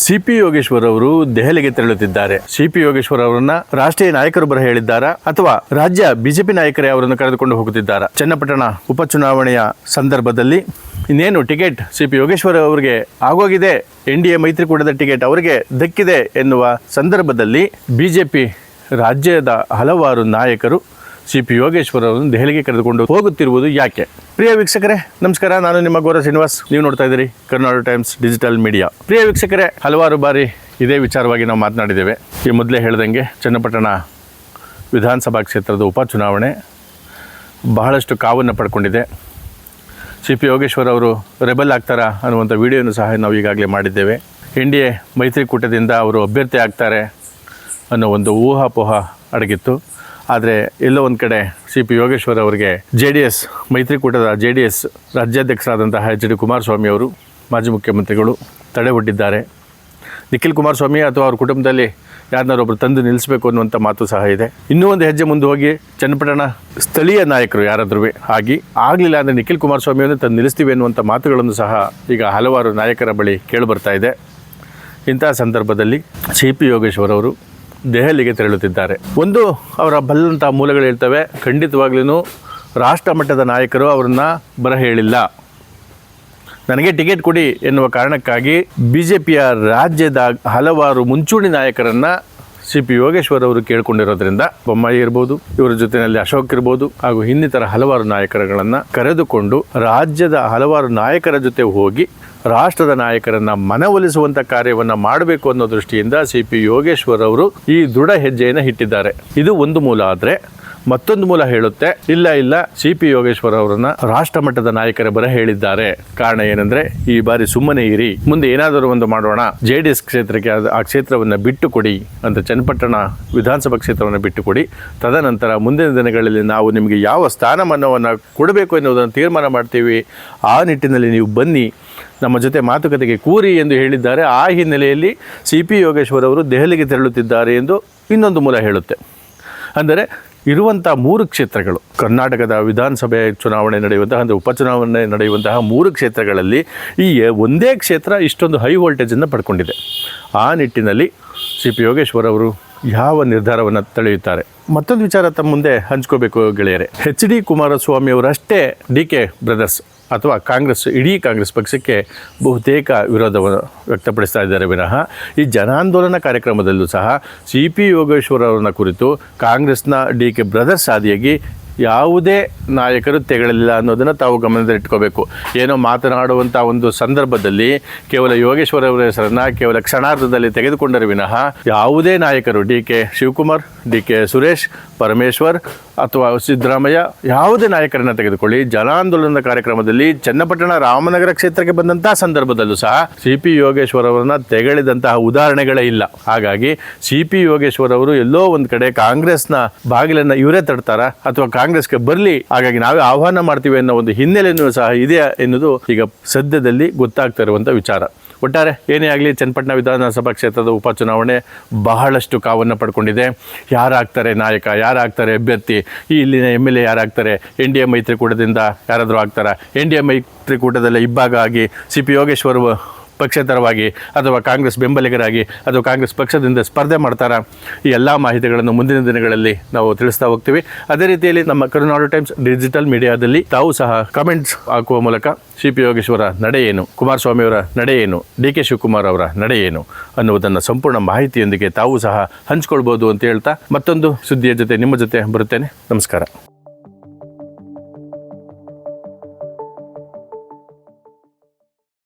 C P Yogeshwar ಅವರು ದೆಹಲಿಗೆ ತೆರಳುತ್ತಿದ್ದಾರೆ. C P Yogeshwar ಅವರನ್ನ ರಾಷ್ಟ್ರೀಯ ನಾಯಕರು ಬರ ಹೇಳಿದ್ದಾರಾ ಅಥವಾ ರಾಜ್ಯ ಬಿಜೆಪಿ ನಾಯಕರೇ ಅವರನ್ನು ಕರೆದುಕೊಂಡು ಹೋಗುತ್ತಿದ್ದಾರಾ? ಚನ್ನಪಟ್ಟಣ ಉಪಚುನಾವಣೆಯ ಸಂದರ್ಭದಲ್ಲಿ ಇನ್ನೇನು ಟಿಕೆಟ್ ಸಿ ಪಿ ಯೋಗೇಶ್ವರ್ ಅವರಿಗೆ ಆಗೋಗಿದೆ? ಎನ್ ಡಿ ಎ ಮೈತ್ರಿಕೂಟದ ಟಿಕೆಟ್ ಅವರಿಗೆ ದಕ್ಕಿದೆ ಎನ್ನುವ ಸಂದರ್ಭದಲ್ಲಿ ಬಿಜೆಪಿ ರಾಜ್ಯದ ಹಲವಾರು ನಾಯಕರು ಸಿ ಪಿ ಯೋಗೇಶ್ವರ್ ಅವರನ್ನು ದೆಹಲಿಗೆ ಕರೆದುಕೊಂಡು ಹೋಗುತ್ತಿರುವುದು ಯಾಕೆ? ಪ್ರಿಯ ವೀಕ್ಷಕರೇ, ನಮಸ್ಕಾರ. ನಾನು ನಿಮ್ಮ ಗೌರವ ಶ್ರೀನಿವಾಸ್. ನೀವು ನೋಡ್ತಾ ಇದ್ದೀರಿ ಕರ್ನಾಟಕ ಟೈಮ್ಸ್ ಡಿಜಿಟಲ್ ಮೀಡಿಯಾ. ಪ್ರಿಯ ವೀಕ್ಷಕರೇ, ಹಲವಾರು ಬಾರಿ ಇದೇ ವಿಚಾರವಾಗಿ ನಾವು ಮಾತನಾಡಿದ್ದೇವೆ. ಈ ಮೊದಲೇ ಹೇಳ್ದಂಗೆ ಚನ್ನಪಟ್ಟಣ ವಿಧಾನಸಭಾ ಕ್ಷೇತ್ರದ ಉಪಚುನಾವಣೆ ಬಹಳಷ್ಟು ಕಾವನ್ನು ಪಡ್ಕೊಂಡಿದೆ. ಸಿ ಪಿ ಯೋಗೇಶ್ವರ್ ಅವರು ರೆಬಲ್ ಆಗ್ತಾರಾ ಅನ್ನುವಂಥ ವಿಡಿಯೋನು ಸಹ ನಾವು ಈಗಾಗಲೇ ಮಾಡಿದ್ದೇವೆ. ಎನ್ ಡಿ ಎ ಮೈತ್ರಿಕೂಟದಿಂದ ಅವರು ಅಭ್ಯರ್ಥಿ ಆಗ್ತಾರೆ ಅನ್ನೋ ಒಂದು ಊಹಾಪೋಹ ಅಡಗಿತ್ತು. ಆದರೆ ಎಲ್ಲೋ ಒಂದು ಕಡೆ ಸಿ ಪಿ ಯೋಗೇಶ್ವರ್ ಅವರಿಗೆ ಜೆ ಡಿ ಎಸ್, ಮೈತ್ರಿಕೂಟದ ಜೆ ಡಿ ಎಸ್ ರಾಜ್ಯಾಧ್ಯಕ್ಷರಾದಂತಹ ಎಚ್ ಡಿ ಕುಮಾರಸ್ವಾಮಿ ಅವರು ಮಾಜಿ ಮುಖ್ಯಮಂತ್ರಿಗಳು ತಡೆ ಒಡ್ಡಿದ್ದಾರೆ ನಿಖಿಲ್ ಕುಮಾರಸ್ವಾಮಿ ಅಥವಾ ಅವ್ರ ಕುಟುಂಬದಲ್ಲಿ ಯಾರನ್ನಾರೊಬ್ಬರು ತಂದು ನಿಲ್ಲಿಸಬೇಕು ಅನ್ನುವಂಥ ಮಾತು ಸಹ ಇದೆ. ಇನ್ನೂ ಒಂದು ಹೆಜ್ಜೆ ಮುಂದೆ ಹೋಗಿ ಚನ್ನಪಟ್ಟಣ ಸ್ಥಳೀಯ ನಾಯಕರು ಯಾರಾದರೂ ಆಗಿ ಆಗಲಿಲ್ಲ ಅಂದರೆ ನಿಖಿಲ್ ಕುಮಾರಸ್ವಾಮಿಯನ್ನು ತಂದು ನಿಲ್ಲಿಸ್ತೀವಿ ಅನ್ನುವಂಥ ಮಾತುಗಳನ್ನು ಸಹ ಈಗ ಹಲವಾರು ನಾಯಕರ ಬಳಿ ಕೇಳಿಬರ್ತಾ ಇದೆ. ಇಂತಹ ಸಂದರ್ಭದಲ್ಲಿ ಸಿ ಪಿ ಯೋಗೇಶ್ವರ್ ಅವರು ದೆಹಲಿಗೆ ತೆರಳುತ್ತಿದ್ದಾರೆ. ಒಂದು, ಅವರ ಬಲ್ಲಂಥ ಮೂಲಗಳು ಹೇಳ್ತವೆ. ಖಂಡಿತವಾಗ್ಲೂ ರಾಷ್ಟ್ರ ಮಟ್ಟದ ನಾಯಕರು ಅವರನ್ನು ಬರ ಹೇಳಿಲ್ಲ. ನನಗೆ ಟಿಕೆಟ್ ಕೊಡಿ ಎನ್ನುವ ಕಾರಣಕ್ಕಾಗಿ ಬಿ ಜೆ ಪಿಯ ರಾಜ್ಯದ ಹಲವಾರು ಮುಂಚೂಣಿ ನಾಯಕರನ್ನು ಸಿ ಪಿ ಯೋಗೇಶ್ವರ್ ಅವರು ಕೇಳಿಕೊಂಡಿರೋದ್ರಿಂದ ಬೊಮ್ಮಾಯಿ ಇರ್ಬೋದು, ಇವರ ಜೊತೆಯಲ್ಲಿ ಅಶೋಕ್ ಇರ್ಬೋದು, ಹಾಗೂ ಇನ್ನಿತರ ಹಲವಾರು ನಾಯಕರುಗಳನ್ನು ಕರೆದುಕೊಂಡು ರಾಜ್ಯದ ಹಲವಾರು ನಾಯಕರ ಜೊತೆ ಹೋಗಿ ರಾಷ್ಟ್ರದ ನಾಯಕರನ್ನ ಮನವೊಲಿಸುವಂತ ಕಾರ್ಯವನ್ನು ಮಾಡಬೇಕು ಅನ್ನೋ ದೃಷ್ಟಿಯಿಂದ ಸಿ ಪಿ ಯೋಗೇಶ್ವರ್ ಅವರು ಈ ದೃಢ ಹೆಜ್ಜೆಯನ್ನು ಇಟ್ಟಿದ್ದಾರೆ. ಇದು ಒಂದು ಮೂಲ ಆದರೆ ಮತ್ತೊಂದು ಮೂಲ ಹೇಳುತ್ತೆ, ಇಲ್ಲ ಇಲ್ಲ ಸಿ ಪಿ ಯೋಗೇಶ್ವರ್ ಅವರನ್ನ ರಾಷ್ಟ್ರ ಮಟ್ಟದ ನಾಯಕರ ಬರ ಹೇಳಿದ್ದಾರೆ. ಕಾರಣ ಏನಂದ್ರೆ, ಈ ಬಾರಿ ಸುಮ್ಮನೆ ಇರಿ, ಮುಂದೆ ಏನಾದರೂ ಒಂದು ಮಾಡೋಣ, ಜೆ ಡಿ ಎಸ್ ಕ್ಷೇತ್ರಕ್ಕೆ ಆ ಕ್ಷೇತ್ರವನ್ನು ಬಿಟ್ಟು ಕೊಡಿ ಅಂತ ಚನ್ನಪಟ್ಟಣ ವಿಧಾನಸಭಾ ಕ್ಷೇತ್ರವನ್ನು ಬಿಟ್ಟು ಕೊಡಿ ತದನಂತರ ಮುಂದಿನ ದಿನಗಳಲ್ಲಿ ನಾವು ನಿಮಗೆ ಯಾವ ಸ್ಥಾನಮಾನವನ್ನು ಕೊಡಬೇಕು ಎನ್ನುವುದನ್ನು ತೀರ್ಮಾನ ಮಾಡ್ತೀವಿ, ಆ ನಿಟ್ಟಿನಲ್ಲಿ ನೀವು ಬನ್ನಿ ನಮ್ಮ ಜೊತೆ ಮಾತುಕತೆಗೆ ಕೂರಿ ಎಂದು ಹೇಳಿದ್ದಾರೆ. ಆ ಹಿನ್ನೆಲೆಯಲ್ಲಿ ಸಿ ಪಿ ಯೋಗೇಶ್ವರ್ ಅವರು ದೆಹಲಿಗೆ ತೆರಳುತ್ತಿದ್ದಾರೆ ಎಂದು ಇನ್ನೊಂದು ಮೂಲ ಹೇಳುತ್ತೆ. ಅಂದರೆ ಇರುವಂಥ ಮೂರು ಕ್ಷೇತ್ರಗಳು, ಕರ್ನಾಟಕದ ವಿಧಾನಸಭೆ ಚುನಾವಣೆ ನಡೆಯುವಂತಹ ಅಂದರೆ ಉಪಚುನಾವಣೆ ನಡೆಯುವಂತಹ ಮೂರು ಕ್ಷೇತ್ರಗಳಲ್ಲಿ ಈ ಒಂದೇ ಕ್ಷೇತ್ರ ಇಷ್ಟೊಂದು ಹೈ ವೋಲ್ಟೇಜನ್ನು ಪಡ್ಕೊಂಡಿದೆ. ಆ ನಿಟ್ಟಿನಲ್ಲಿ ಸಿ ಪಿ ಯೋಗೇಶ್ವರ್ ಅವರು ಯಾವ ನಿರ್ಧಾರವನ್ನು ತಳೆಯುತ್ತಾರೆ? ಮತ್ತೊಂದು ವಿಚಾರ ತಮ್ಮ ಮುಂದೆ ಹಂಚ್ಕೋಬೇಕು ಗೆಳೆಯರೆ. ಎಚ್ ಡಿ ಕುಮಾರಸ್ವಾಮಿ ಅವರಷ್ಟೇ ಡಿ ಕೆ ಬ್ರದರ್ಸ್. ಅಥವಾ ಕಾಂಗ್ರೆಸ್, ಇಡೀ ಕಾಂಗ್ರೆಸ್ ಪಕ್ಷಕ್ಕೆ ಬಹುತೇಕ ವಿರೋಧವನ್ನು ವ್ಯಕ್ತಪಡಿಸ್ತಾ ಇದ್ದಾರೆ ವಿನಃ. ಈ ಜನಾಂದೋಲನ ಕಾರ್ಯಕ್ರಮದಲ್ಲೂ ಸಹ ಸಿ ಪಿ ಯೋಗೇಶ್ವರ್ ಅವರನ್ನ ಕುರಿತು ಕಾಂಗ್ರೆಸ್ನ ಡಿ ಕೆ ಬ್ರದರ್ಸ್ ಆದಿಯಾಗಿ ಯಾವುದೇ ನಾಯಕರು ತೆಗಳಲಿಲ್ಲ ಅನ್ನೋದನ್ನು ತಾವು ಗಮನದಲ್ಲಿಟ್ಕೋಬೇಕು. ಏನೋ ಮಾತನಾಡುವಂಥ ಒಂದು ಸಂದರ್ಭದಲ್ಲಿ ಕೇವಲ ಯೋಗೇಶ್ವರ ಅವರ ಹೆಸರನ್ನು ಕೇವಲ ಕ್ಷಣಾರ್ಧದಲ್ಲಿ ತೆಗೆದುಕೊಂಡರೆ ವಿನಃ ಯಾವುದೇ ನಾಯಕರು D K Shivakumar, D K Suresh, Parameshwar ಅಥವಾ ಸಿದ್ದರಾಮಯ್ಯ ಯಾವುದೇ ನಾಯಕರನ್ನು ತೆಗೆದುಕೊಳ್ಳಿ. ಜನಾಂದೋಲನದ ಕಾರ್ಯಕ್ರಮದಲ್ಲಿ ಚನ್ನಪಟ್ಟಣ ರಾಮನಗರ ಕ್ಷೇತ್ರಕ್ಕೆ ಬಂದಂತಹ ಸಂದರ್ಭದಲ್ಲೂ ಸಹ ಸಿ ಪಿ ಯೋಗೇಶ್ವರ್ ಅವರನ್ನ ತೆಗಳಿದಂತಹ ಉದಾಹರಣೆಗಳೇ ಇಲ್ಲ. ಹಾಗಾಗಿ ಸಿ ಪಿ ಯೋಗೇಶ್ವರ್ ಅವರು ಎಲ್ಲೋ ಒಂದು ಕಡೆ ಕಾಂಗ್ರೆಸ್ನ ಬಾಗಿಲನ್ನು ಇವರೇ ತಡ್ತಾರ ಅಥವಾ ಕಾಂಗ್ರೆಸ್ಗೆ ಬರಲಿ, ಹಾಗಾಗಿ ನಾವೇ ಆಹ್ವಾನ ಮಾಡ್ತೀವಿ ಅನ್ನೋ ಒಂದು ಹಿನ್ನೆಲೆಯೂ ಸಹ ಇದೆ ಎನ್ನುವುದು ಈಗ ಸದ್ಯದಲ್ಲಿ ಗೊತ್ತಾಗ್ತಾ ಇರುವಂಥ ವಿಚಾರ. ಒಟ್ಟಾರೆ ಏನೇ ಆಗಲಿ ಚನ್ನಪಟ್ಟಣ ವಿಧಾನಸಭಾ ಕ್ಷೇತ್ರದ ಉಪಚುನಾವಣೆ ಬಹಳಷ್ಟು ಕಾವನ್ನು ಪಡ್ಕೊಂಡಿದೆ. ಯಾರಾಗ್ತಾರೆ ನಾಯಕ, ಯಾರಾಗ್ತಾರೆ ಅಭ್ಯರ್ಥಿ? ಈ ಇಲ್ಲಿನ ಎಂ ಎಲ್ ಎ ಯಾರಾಗ್ತಾರೆ? ಎನ್ ಡಿ ಎ ಮೈತ್ರಿಕೂಟದಿಂದ ಯಾರಾದರೂ ಆಗ್ತಾರೆ? ಎನ್ ಡಿ ಎ ಮೈತ್ರಿಕೂಟದಲ್ಲಿ ಇಬ್ಬಾಗ ಆಗಿ ಸಿ ಪಿ ಯೋಗೇಶ್ವರ್ ಪಕ್ಷೇತರವಾಗಿ ಅಥವಾ ಕಾಂಗ್ರೆಸ್ ಬೆಂಬಲಿಗರಾಗಿ ಅಥವಾ ಕಾಂಗ್ರೆಸ್ ಪಕ್ಷದಿಂದ ಸ್ಪರ್ಧೆ ಮಾಡ್ತಾರಾ? ಈ ಎಲ್ಲ ಮಾಹಿತಿಗಳನ್ನು ಮುಂದಿನ ದಿನಗಳಲ್ಲಿ ನಾವು ತಿಳಿಸ್ತಾ ಹೋಗ್ತೀವಿ. ಅದೇ ರೀತಿಯಲ್ಲಿ ನಮ್ಮ ಕರುನಾಡು ಟೈಮ್ಸ್ ಡಿಜಿಟಲ್ ಮೀಡಿಯಾದಲ್ಲಿ ತಾವು ಸಹ ಕಮೆಂಟ್ಸ್ ಹಾಕುವ ಮೂಲಕ ಸಿ ಪಿ ಯೋಗೇಶ್ವರ ನಡೆ ಏನು? ಕುಮಾರಸ್ವಾಮಿ ಅವರ ನಡೆ ಏನು? ಡಿ ಕೆ ಶಿವಕುಮಾರ್ ಅವರ ನಡೆ ಏನು? ಅನ್ನುವುದನ್ನು ಸಂಪೂರ್ಣ ಮಾಹಿತಿಯೊಂದಿಗೆ ತಾವು ಸಹ ಹಂಚ್ಕೊಳ್ಬೋದು ಅಂತ ಹೇಳ್ತಾ ಮತ್ತೊಂದು ಸುದ್ದಿಯ ಜೊತೆ ನಿಮ್ಮ ಜೊತೆ ಬರುತ್ತೇನೆ. ನಮಸ್ಕಾರ.